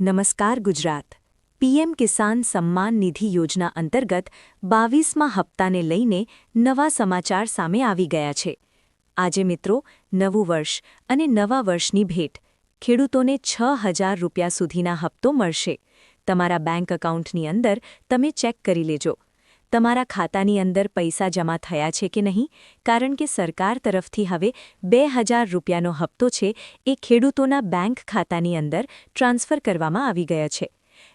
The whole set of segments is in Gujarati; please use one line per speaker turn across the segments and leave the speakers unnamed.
નમસ્કાર ગુજરાત. પીએમ કિસાન સમ્માન નિધિ યોજના અંતર્ગત બાવીસમાં હપ્તાને લઈને નવા સમાચાર સામે આવી ગયા છે. આજે મિત્રો, નવું વર્ષ અને નવા વર્ષની ભેટ. ખેડૂતોને છ હજાર રૂપિયા સુધીના હપ્તો મળશે. તમારા બેંક એકાઉન્ટની અંદર તમે ચેક કરી લેજો. તમારા ખાતાની અંદર પૈસા જમા થયા છે કે નહીં? કારણ કે સરકાર તરફથી હવે બે હજાર રૂપિયાનો હપ્તો છે, એ ખેડૂતોના બેંક ખાતાની અંદર ટ્રાન્સફર કરવામાં આવી ગયા છે.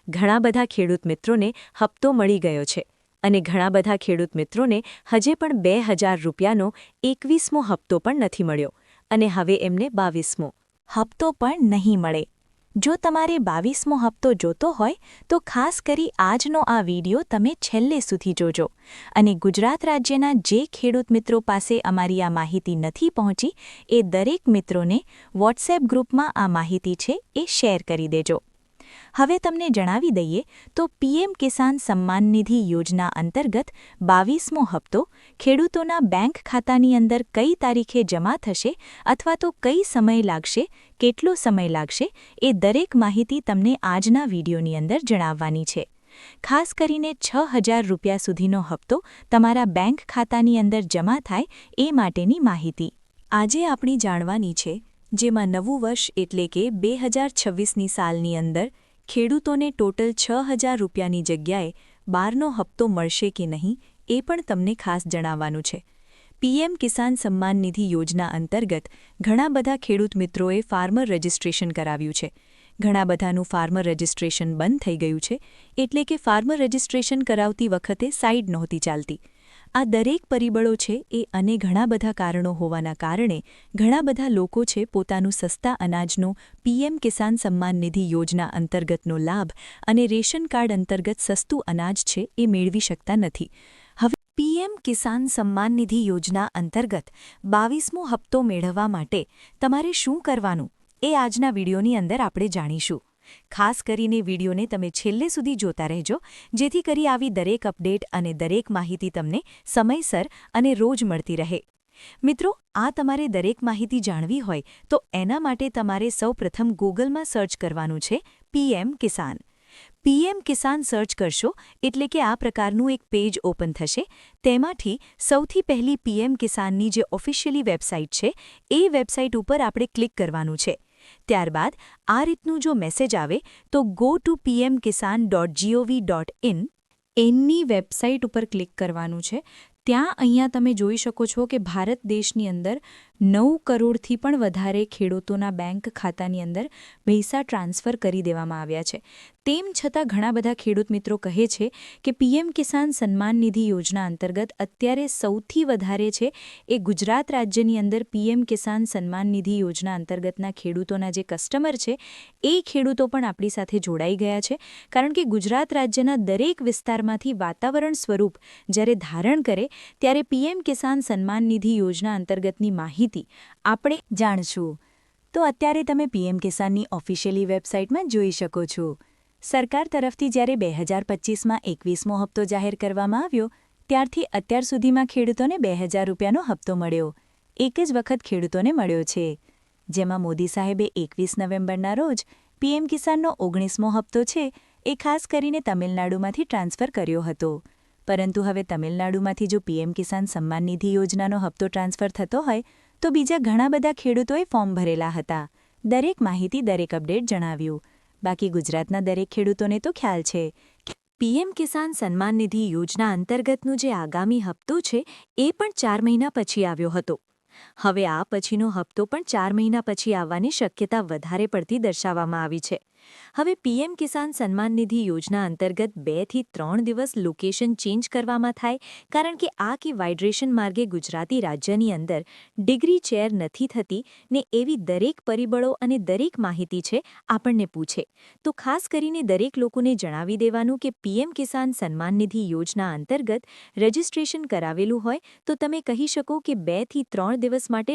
ઘણા બધા ખેડૂત મિત્રોને હપ્તો મળી ગયો છે અને ઘણા બધા ખેડૂત મિત્રોને હજે પણ બે હજાર રૂપિયાનો એકવીસમો હપ્તો પણ નથી મળ્યો અને હવે એમને બાવીસમો. હપ્તો પણ નહીં મળે. જો તમારે બાવીસમો હપ્તો જોતો હોય, તો ખાસ કરી આજનો આ વીડિયો તમે છેલ્લે સુધી જોજો. અને ગુજરાત રાજ્યના જે ખેડૂત મિત્રો પાસે અમારી આ માહિતી નથી પહોંચી, એ દરેક મિત્રોને વોટ્સએપ ગ્રુપમાં આ માહિતી છે એ શેર કરી દેજો. હવે તમને જણાવી દઈએ તો પીએમ કિસાન સન્માન નિધિ યોજના અંતર્ગત બાવીસમો હપ્તો ખેડૂતોના બેંક ખાતાની અંદર કઈ તારીખે જમા થશે અથવા તો કઈ સમય લાગશે, કેટલો સમય લાગશે એ દરેક માહિતી તમને આજના વિડીયોની અંદર જણાવવાની છે. ખાસ કરીને છ હજાર રૂપિયા સુધીનો હપ્તો તમારા બેંક ખાતાની અંદર જમા થાય એ માટેની માહિતી. આજે આપણી જાણવાની છે, જેમાં નવું વર્ષ એટલે કે બે હજાર છવ્વીસની સાલની અંદર ખેડૂતોને ટોટલ છ હજાર રૂપિયાની જગ્યાએ બારનો હપ્તો મળશે કે નહીં એ પણ તમને ખાસ જણાવવાનું છે. પીએમ કિસાન સન્માન નિધિ યોજના અંતર્ગત ઘણા બધા ખેડૂત મિત્રોએ ફાર્મર રજિસ્ટ્રેશન કરાવ્યું છે. ઘણા બધાનું ફાર્મર રજિસ્ટ્રેશન બંધ થઈ ગયું છે, એટલે કે ફાર્મર રજિસ્ટ્રેશન કરાવતી વખતે સાઇડ નહોતી ચાલતી. આ દરેક પરિબળો છે એ અને ઘણા બધા કારણો હોવાના કારણે ઘણા બધા લોકો છે પોતાનું સસ્તા અનાજનો પીએમ કિસાન સન્માન નિધિ યોજના અંતર્ગતનો લાભ અને રેશન કાર્ડ અંતર્ગત સસ્તું અનાજ છે એ મેળવી શકતા નથી. હવે પીએમ કિસાન સન્માન નિધિ યોજના અંતર્ગત બાવીસમો હપ્તો મેળવવા માટે તમારે શું કરવાનું? એ આજના વિડીયોની અંદર આપણે જાણીશું. ખાસ કરીને વિડીયોને તમે છેલ્લે સુધી જોતા રહેજો, જેથી કરી આવી દરેક અપડેટ અને દરેક માહિતી તમને સમયસર અને રોજ મળતી રહે. મિત્રો, આ તમારે દરેક માહિતી જાણવી હોય, તો એના માટે તમારે સૌપ્રથમ ગૂગલમાં સર્ચ કરવાનું છે PM Kisan. PM Kisan search કરશો, એટલે કે આ પ્રકારનું એક પેજ ઓપન થશે. તેમાંથી સૌથી પહેલી પીએમ કિસાનની જે ઓફિશિયલી વેબસાઇટ છે, એ વેબસાઇટ ઉપર આપણે ક્લિક કરવાનું છે. ત્યારબાદ આ રીતનું જો મેસેજ આવે, તો go to PM Kisan dot G O V dot in એનની website ઉપર ક્લિક કરવાનું છે. ત્યાં અહીંયા તમે જોઈ શકો છો કે ભારત દેશની અંદર નવ કરોડથી પણ વધારે ખેડૂતોના બેંક ખાતાની અંદર પૈસા ટ્રાન્સફર કરી દેવામાં આવ્યા છે. તેમ છતાં ઘણા બધા ખેડૂત મિત્રો કહે છે કે પીએમ કિસાન સન્માન નિધિ યોજના અંતર્ગત અત્યારે સૌથી વધારે છે એ ગુજરાત રાજ્યની અંદર પીએમ કિસાન સન્માન નિધિ યોજના અંતર્ગતના ખેડૂતોના જે કસ્ટમર છે એ ખેડૂતો પણ આપણી સાથે જોડાઈ ગયા છે. કારણ કે ગુજરાત રાજ્યના દરેક વિસ્તારમાંથી વાતાવરણ સ્વરૂપ જ્યારે ધારણ કરે ત્યારે પીએમ કિસાન સન્માન નિધિ યોજના અંતર્ગતની માહિતી આપણે જાણશું. તો અત્યારે તમે પીએમ કિસાનની ઓફિશિયલી વેબસાઇટમાં જોઈ શકો છો. સરકાર તરફથી જ્યારે બે હજાર પચીસમાં એકવીસમો હપ્તો જાહેર કરવામાં આવ્યો, ત્યારથી અત્યાર સુધીમાં ખેડૂતોને બે હજાર રૂપિયાનો હપ્તો મળ્યો. એક જ વખત ખેડૂતોને મળ્યો છે. જેમાં મોદી સાહેબે એકવીસ નવેમ્બરના રોજ પીએમ કિસાનનો ઓગણીસમો હપ્તો છે એ ખાસ કરીને તમિલનાડુમાંથી ટ્રાન્સફર કર્યો હતો. પરંતુ હવે તમિલનાડુમાંથી જો પીએમ કિસાન સન્માન નિધિ યોજનાનો હપ્તો ટ્રાન્સફર થતો હોય તો બીજા ઘણા બધા ખેડૂતોએ ફોર્મ ભરેલા હતા. દરેક માહિતી દરેક અપડેટ જણાવ્યું. બાકી ગુજરાતના દરેક ખેડૂતોને તો ખ્યાલ છે પીએમ કિસાન સન્માન નિધિ યોજના અંતર્ગતનું જે આગામી હપ્તો છે એ પણ ચાર મહિના પછી આવ્યો હતો. હવે આ પછીનો હપ્તો પણ ચાર મહિના પછી આવવાની શક્યતા વધારે પડતી દર્શાવવામાં આવી છે. હવે પીએમ કિસાન સન્માન નિધિ યોજના અંતર્ગત બેથી ત્રણ દિવસ લોકેશન ચેન્જ કરવામાં થાય, કારણ કે આ કે વાઇડ્રેશન માર્ગે ગુજરાતી રાજ્યની અંદર ડિગ્રી ચેર નથી થતી ને એવી દરેક પરિબળો અને દરેક માહિતી છે આપણને પૂછે. તો ખાસ કરીને દરેક લોકોને જણાવી દેવાનું કે પીએમ કિસાન સન્માન નિધિ યોજના અંતર્ગત રજિસ્ટ્રેશન કરાવેલું હોય તો તમે કહી શકો કે બેથી ત્રણ દિવસ માટે